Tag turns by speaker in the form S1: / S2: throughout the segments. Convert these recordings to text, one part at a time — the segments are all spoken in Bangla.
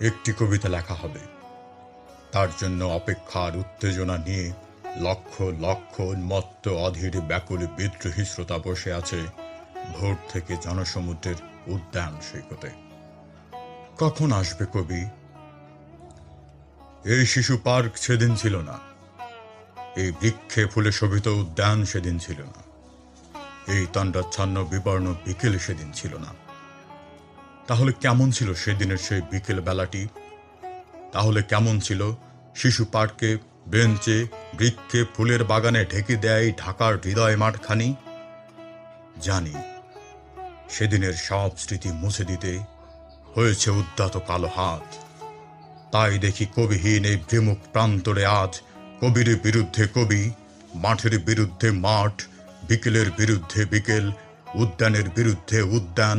S1: একটি কবিতা লেখা হবে। তার জন্য অপেক্ষার উত্তেজনা নিয়ে লক্ষ লক্ষ উন্মত্ত অধীর ব্যাকুল বিদ্রোহী শ্রোতা বসে আছে ভোর থেকে জনসমুদ্রের উদ্যান সৈকতে। কখন আসবে কবি? এই শিশু পার্ক সেদিন ছিল না। এই বৃক্ষে ফুলে শোভিত উদ্যান সেদিন ছিল না। এই তণ্ডাচ্ছন্ন বিবর্ণ বিকেল সেদিন ছিল না। তাহলে কেমন ছিল সেদিনের সেই বিকেল বেলাটি? তাহলে কেমন ছিল? শিশু পার্কে বেঞ্চে, বৃক্ষে, ফুলের বাগানে ঢেকে দেয় ঢাকার হৃদয় মাঠখানি? জানি, সেদিনের সব স্মৃতি মুছে দিতে হয়েছে উদ্যত কালো হাত। তাই দেখি কবিহীন এই বিমুখ প্রান্তরে আজ কবির বিরুদ্ধে কবি, মাঠের বিরুদ্ধে মাঠ, বিকেলের বিরুদ্ধে বিকেল, উদ্যানের বিরুদ্ধে উদ্যান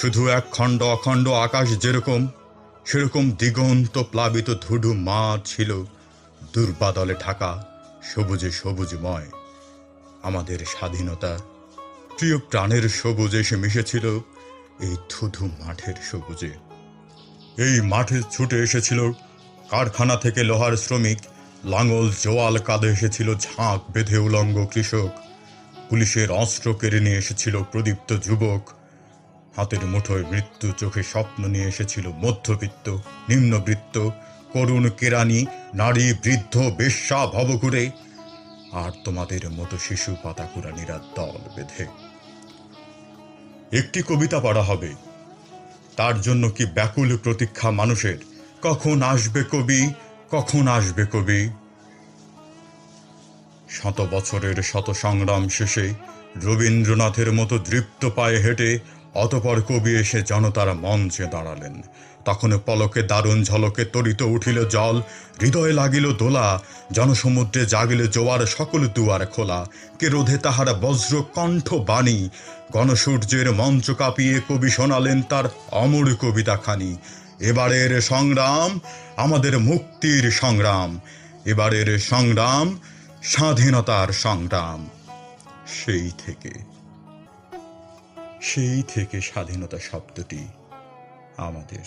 S1: শুধু এক খণ্ড অখণ্ড আকাশ যেরকম, সেরকম দিগন্ত প্লাবিত ধুধু মাঠ ছিল দুর্বাদলে ঢাকা, সবুজে সবুজময়। আমাদের স্বাধীনতা, প্রিয় প্রাণের সবুজ এসে মিশেছিল এই ধুধু মাঠের সবুজে। এই মাঠে ছুটে এসেছিল কারখানা থেকে লোহার শ্রমিক, লাঙল জোয়াল কাঁধে এসেছিল ঝাঁক বেঁধে উলঙ্গ কৃষক, পুলিশের অস্ত্র কেড়ে নিয়ে এসেছিল প্রদীপ্ত যুবক হাতের মুঠোয় মৃত্যু চোখে স্বপ্ন নিয়ে এসেছিল মধ্যবিত্ত, নিম্নবৃত্ত, করুণ কেরানি, নারী বৃদ্ধ, বেশ্যা, ভবঘুরে। আর তোমাদের মতো শিশু পাতাকুরানিরা দল বেঁধে। একটি কবিতা পড়া হবে। তার জন্য কি ব্যাকুল প্রতীক্ষা মানুষের? কখন আসবে কবি? কখন আসবে কবি? শত বছরের শত সংগ্রাম শেষে রবীন্দ্রনাথের মতো দৃপ্ত পায়ে হেঁটে অতপর কবি এসে জনতার মঞ্চে দাঁড়ালেন। তখন পলকে দারুণ ঝলকে তরিত উঠিল জল, হৃদয়ে লাগিল দোলা, জনসমুদ্রে জাগিল জোয়ার সকল দুয়ার খোলা। কে রোধে তাহারা বজ্র কণ্ঠ বাণী? গণসূর্যের মঞ্চ কাঁপিয়ে কবি শোনালেন তার অমর কবিতাখানি। এবারের সংগ্রাম আমাদের মুক্তির সংগ্রাম। এবারের সংগ্রাম স্বাধীনতার সংগ্রাম। সেই থেকে সেই থেকে স্বাধীনতা শব্দটি আমাদের